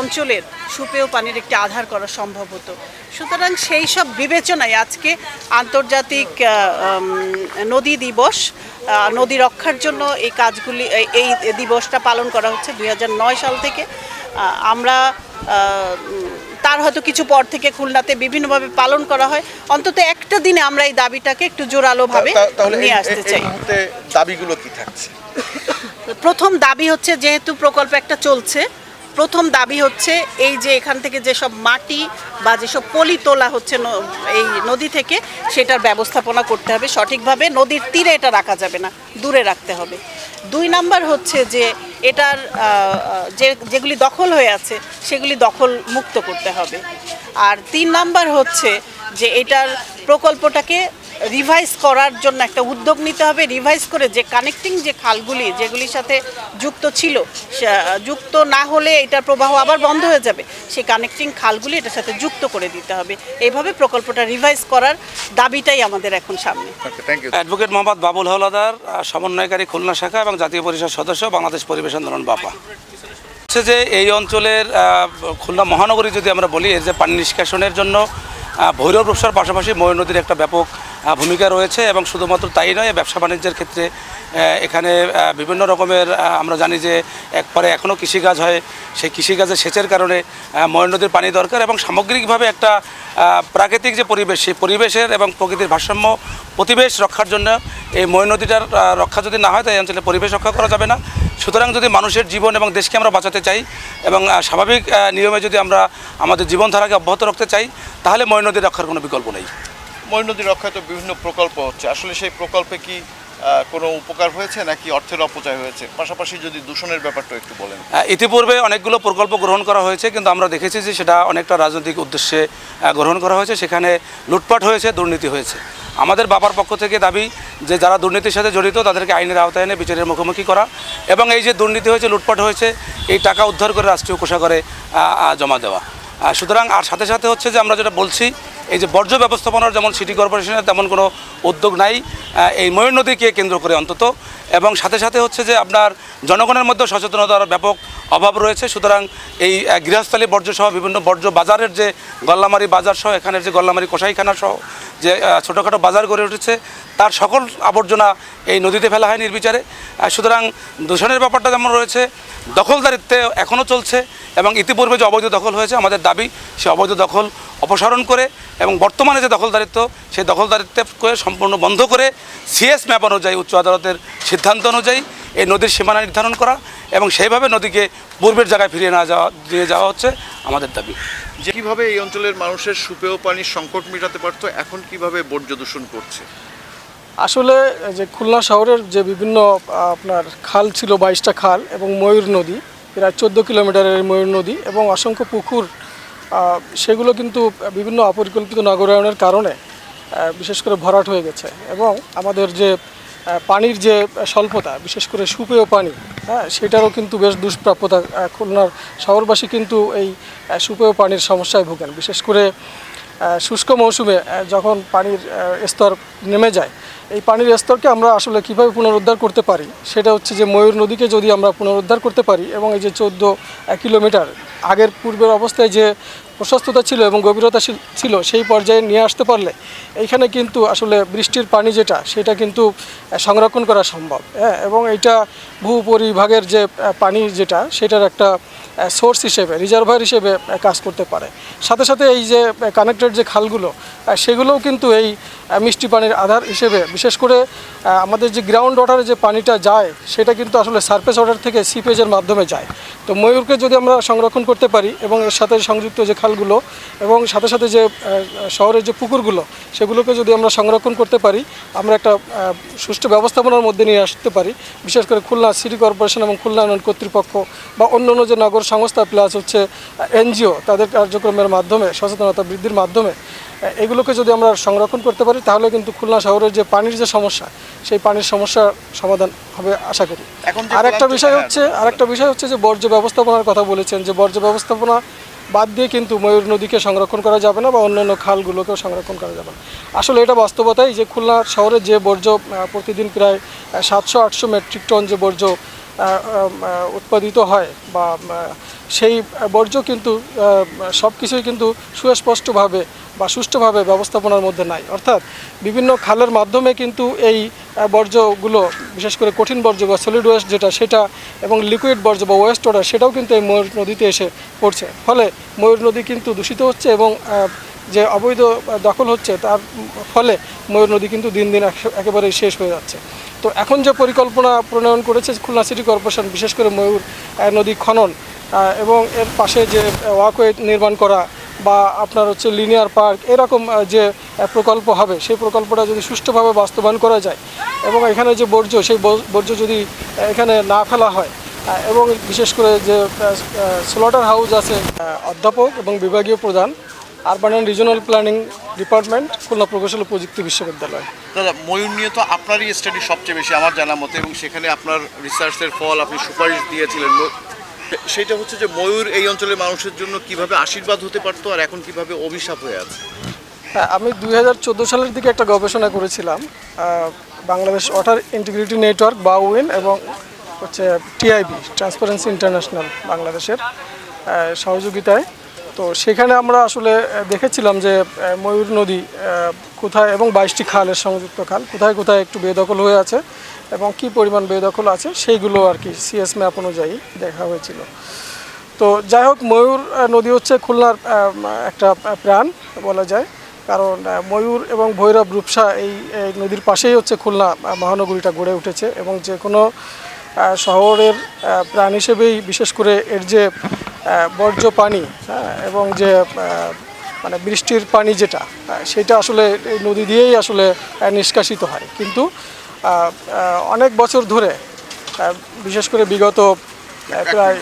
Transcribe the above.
অঞ্চলের সুপেয় পানির একটি আধার করা সম্ভব হতো। সুতরাং সেই সব বিবেচনায় আজকে আন্তর্জাতিক নদী দিবস নদী রক্ষার জন্য এই কাজগুলি এই- দিবসটা পালন করা হচ্ছে দু হাজার নয় সাল থেকে। আমরা তার হয়তো কিছু পর থেকে খুলনাতে বিভিন্নভাবে পালন করা হয়। অন্তত একটা দিনে আমরা এই দাবিটাকে একটু জোরালোভাবে নিয়ে আসতে চাই। দাবিগুলো কি থাকছে? প্রথম দাবি হচ্ছে যেহেতু প্রকল্প একটা চলছে প্রথম দাবি হচ্ছে এই যে এখান থেকে যেসব মাটি বা যেসব পলি তোলা হচ্ছে এই নদী থেকে, সেটার ব্যবস্থাপনা করতে হবে সঠিকভাবে। নদীর তীরে এটা রাখা যাবে না, দূরে রাখতে হবে। দুই নাম্বার হচ্ছে যে এটার যে, যেগুলি দখল হয়ে আছে, সেগুলি দখল মুক্ত করতে হবে। আর তিন নাম্বার হচ্ছে যে এটার প্রকল্পটাকে রিভাইজ করার জন্য একটা উদ্যোগ নিতে হবে রিভাইজ করে যে কানেক্টিং যে খালগুলি যেগুলির সাথে যুক্ত ছিল সে- যুক্ত না হলে এটার প্রবাহ আবার বন্ধ হয়ে যাবে সেই কানেক্টিং খালগুলি এটার সাথে যুক্ত করে দিতে হবে। এইভাবে প্রকল্পটা রিভাইজ করার দাবিটাই আমাদের এখন সামনে। Okay thank you advocate Mohammad Babul Haladar সমন্বয়কারী খুলনা শাখা এবং জাতীয় পরিষদ সদস্য বাংলাদেশ পরিবেশ আন্দোলন বাপা। হচ্ছে যে এই অঞ্চলের খুলনা মহানগরী যদি আমরা বলি এর যে পানি নিষ্কাশনের জন্য ভৈরব রূপসার পাশাপাশি ময়ূর নদীর একটা ব্যাপক ভূমিকা রয়েছে এবং শুধুমাত্র তাই নয়, ব্যবসা বাণিজ্যের ক্ষেত্রে এখানে বিভিন্ন রকমের আমরা জানি যে একবারে এখনও কৃষিকাজ হয়। সেই কৃষিকাজের সেচের কারণে ময়ূর নদীর পানি দরকার এবং সামগ্রিকভাবে একটা প্রাকৃতিক যে পরিবেশ, সেই পরিবেশের এবং প্রকৃতির ভারসাম্য প্রতিবেশ রক্ষার জন্য এই ময় নদীটার রক্ষা যদি না হয়, তাই অঞ্চলে পরিবেশ রক্ষা করা যাবে না। সুতরাং যদি মানুষের জীবন এবং দেশকে আমরা বাঁচাতে চাই এবং স্বাভাবিক নিয়মে যদি আমরা আমাদের জীবনধারাকে অব্যাহত রাখতে চাই, তাহলে ময় নদী রক্ষার কোনো বিকল্প নেই। ময়ূর নদী রক্ষায় তো বিভিন্ন প্রকল্প হচ্ছে। আসলে সেই প্রকল্পে কি কোনো উপকার হয়েছে নাকি অর্থের অপচয় হয়েছে? পাশাপাশি যদি দূষণের ব্যাপারটা একটু বলেন। ইতিপূর্বে অনেকগুলো প্রকল্প গ্রহণ করা হয়েছে, কিন্তু আমরা দেখেছি যে সেটা অনেকটা রাজনৈতিক উদ্দেশ্যে গ্রহণ করা হয়েছে। সেখানে লুটপাট হয়েছে, দুর্নীতি হয়েছে। আমাদের বাবার পক্ষ থেকে দাবি যে যারা দুর্নীতির সাথে জড়িত, তাদেরকে আইনের আওতায় এনে বিচারের মুখোমুখি করা এবং এই যে দুর্নীতি হয়েছে, লুটপাট হয়েছে, এই টাকা উদ্ধার করে রাষ্ট্রীয় কোষাগারে জমা দেওয়া। সুতরাং আর সাথে সাথে হচ্ছে যে আমরা যেটা বলছি এই যে বর্জ্য ব্যবস্থাপনার যেমন সিটি কর্পোরেশনের তেমন কোনো উদ্যোগ নাই এই ময়ূর নদীকে কেন্দ্র করে অন্তত। এবং সাথে সাথে হচ্ছে যে আপনার জনগণের মধ্যে সচেতনতার ব্যাপক অভাব রয়েছে। সুতরাং এই গৃহস্থলী বর্জ্য সহ বিভিন্ন বর্জ্য বাজারের যে গল্লামারি বাজার সহ, এখানের যে গল্লামারি কষাইখানা সহ, যে ছোটোখাটো বাজার গড়ে উঠেছে, তার সকল আবর্জনা এই নদীতে ফেলা হয় নির্বিচারে। সুতরাং দূষণের ব্যাপারটা যেমন রয়েছে, দখলদারিত্বে এখনও চলছে এবং ইতিপূর্বে যে অবৈধ দখল হয়েছে, আমাদের দাবি সে অবৈধ দখল অপসারণ করে এবং বর্তমানে যে দখলদারিত্ব, সেই দখলদারিত্বকে সম্পূর্ণ বন্ধ করে, সিএস ম্যাপ অনুযায়ী, উচ্চ আদালতের সিদ্ধান্ত অনুযায়ী এই নদীর সীমানা নির্ধারণ করা এবং সেইভাবে নদীকে পূর্বের জায়গায় ফিরিয়ে না যাওয়া দিয়ে যাওয়া হচ্ছে আমাদের দাবি। যে কীভাবে এই অঞ্চলের মানুষের সুপেয় পানির সংকট মেটাতে পারতো এখন কীভাবে বর্জ্য দূষণ করছে? আসলে যে খুলনা শহরের যে বিভিন্ন আপনার খাল ছিল বাইশটা খাল এবং ময়ূর নদী প্রায় চোদ্দ কিলোমিটারের ময়ূর নদী এবং অসংখ্য পুকুর সেগুলো কিন্তু বিভিন্ন অপরিকল্পিত নগরায়নের কারণে বিশেষ করে ভরাট হয়ে গেছে। এবং আমাদের যে পানির যে স্বল্পতা, বিশেষ করে সুপেয় পানি হ্যাঁ সেটারও কিন্তু বেশ দুষ্প্রাপ্যতা। খুলনার শহরবাসী কিন্তু এই সুপেয় পানির সমস্যায় ভোগেন। বিশেষ করে শুষ্ক মৌসুমে যখন পানির স্তর নেমে যায় এই পানির স্তরকে আমরা আসলে কীভাবে পুনরুদ্ধার করতে পারি? সেটা হচ্ছে যে ময়ূর নদীকে যদি আমরা পুনরুদ্ধার করতে পারি এবং এই যে চোদ্দ কিলোমিটার আগের পূর্বের অবস্থায় যে প্রশস্ততা ছিল এবং গভীরতা ছিল- সেই পর্যায়ে নিয়ে আসতে পারলে এইখানে কিন্তু আসলে বৃষ্টির পানি যেটা, সেটা কিন্তু সংরক্ষণ করা সম্ভব। হ্যাঁ এবং এইটা ভূ পরিভাগের যে পানি যেটা, সেটার একটা সোর্স হিসেবে রিজার্ভার হিসেবে কাজ করতে পারে। সাথে সাথে এই যে কানেক্টেড যে খালগুলো সেগুলোও কিন্তু এই মিষ্টি পানির আধার হিসেবে, বিশেষ করে আমাদের যে গ্রাউন্ড ওয়াটারে যে পানিটা যায়, সেটা কিন্তু আসলে সারফেস ওয়াটার থেকে সিপেজের মাধ্যমে যায়। তো ময়ূরকে যদি আমরা সংরক্ষণ করতে পারি এবং এর সাথে সংযুক্ত যে খালগুলো এবং সাথে সাথে যে শহরের যে পুকুরগুলো, সেগুলোকে যদি আমরা সংরক্ষণ করতে পারি, আমরা একটা সুষ্ঠু ব্যবস্থাপনার মধ্যে নিয়ে আসতে পারি, বিশেষ করে খুলনা সিটি কর্পোরেশন এবং খুলনা উন্নয়ন কর্তৃপক্ষ বা অন্য অন্য যে নগর সংস্থা প্লাস হচ্ছে এনজিও তাদের কার্যক্রমের মাধ্যমে সচেতনতা বৃদ্ধির মাধ্যমে এগুলোকে যদি আমরা সংরক্ষণ করতে পারি তাহলে কিন্তু খুলনা শহরের যে পানির যে সমস্যা সেই পানির সমস্যার সমাধান হবে আশা করি। আর একটা বিষয় হচ্ছে আর একটা বিষয় হচ্ছে যে বর্জ্য ব্যবস্থাপনার কথা বলেছেন যে বর্জ্য ব্যবস্থাপনা বাদ দিয়ে কিন্তু ময়ূর নদীকে সংরক্ষণ করা যাবে না বা অন্যান্য খালগুলোকেও সংরক্ষণ করা যাবে না। আসলে এটা বাস্তবতাই যে খুলনা শহরে যে বর্জ্য প্রতিদিন প্রায় সাতশো আটশো মেট্রিক টন যে বর্জ্য উৎপাদিত হয় বা সেই বর্জ্য কিন্তু সব কিছুই কিন্তু সুস্পষ্টভাবে বা সুষ্ঠুভাবে ব্যবস্থাপনার মধ্যে নাই। অর্থাৎ বিভিন্ন খালের মাধ্যমে কিন্তু এই বর্জ্যগুলো, বিশেষ করে কঠিন বর্জ্য বা সলিড ওয়েস্ট যেটা, সেটা এবং লিকুইড বর্জ্য বা ওয়েস্ট ওয়াটার সেটাও কিন্তু এই ময়ূর নদীতে এসে পড়ছে। ফলে ময়ূর নদী কিন্তু দূষিত হচ্ছে এবং যে অবৈধ দখল হচ্ছে, তার ফলে ময়ূর নদী কিন্তু দিন দিন একেবারেই শেষ হয়ে যাচ্ছে। তো এখন যে পরিকল্পনা প্রণয়ন করেছে খুলনা সিটি কর্পোরেশন, বিশেষ করে ময়ূর নদী খনন এবং এর পাশে যে ওয়াকওয়ে নির্মাণ করা বা আপনার হচ্ছে লিনিয়ার পার্ক এরকম যে প্রকল্প হবে, সেই প্রকল্পটা যদি সুষ্ঠুভাবে বাস্তবায়ন করা যায় এবং এখানে যে বর্জ্য, সেই বর- বর্জ্য যদি এখানে না ফেলা হয় এবং বিশেষ করে যে স্লটার হাউস আছে অধ্যাপক এবং বিভাগীয় প্রধান urban and regional planning department Khulna প্রকৌশল প্রযুক্তি বিশ্ববিদ্যালয়। দাদা ময়ূর নিয়ে তো আপনারই স্টাডি সবচেয়ে বেশি আমার জানা মতে এবং সেখানে আপনার রিসার্চের ফল আপনি সুপারিশ দিয়েছিলেন। সেটা হচ্ছে যে ময়ূর এই অঞ্চলের মানুষের জন্য কীভাবে আশীর্বাদ হতে পারতো আর এখন কীভাবে অভিশাপ হয়ে আছে? হ্যাঁ আমি দুই হাজার চোদ্দ সালের দিকে একটা গবেষণা করেছিলাম বাংলাদেশ ওয়াটার ইন্টিগ্রিটি নেটওয়ার্ক বাউইন এবং হচ্ছে টিআইবি ট্রান্সপারেন্সি ইন্টারন্যাশনাল বাংলাদেশের সহযোগিতায়। তো সেখানে আমরা আসলে দেখেছিলাম যে ময়ূর নদী কোথায় এবং বাইশটি খালের সংযুক্ত খাল, কোথায় কোথায় একটু বেদখল হয়ে আছে এবং কি পরিমাণ বেদখল আছে সেইগুলো আর কি সিএস ম্যাপ অনুযায়ী দেখা হয়েছিল। তো যাই হোক, ময়ূর নদী হচ্ছে খুলনার একটা প্রাণ বলা যায়। কারণ ময়ূর এবং ভৈরব, রূপসা এই নদীর পাশেই হচ্ছে খুলনা মহানগরীটা গড়ে উঠেছে এবং যে কোনো শহরের প্রাণ হিসেবেই বিশেষ করে এর যে বর্জ্য পানি হ্যাঁ, এবং যে মানে বৃষ্টির পানি যেটা সেটা আসলে নদী দিয়েই আসলে নিষ্কাশিত হয়। কিন্তু অনেক বছর ধরে বিশেষ করে বিগত প্রায়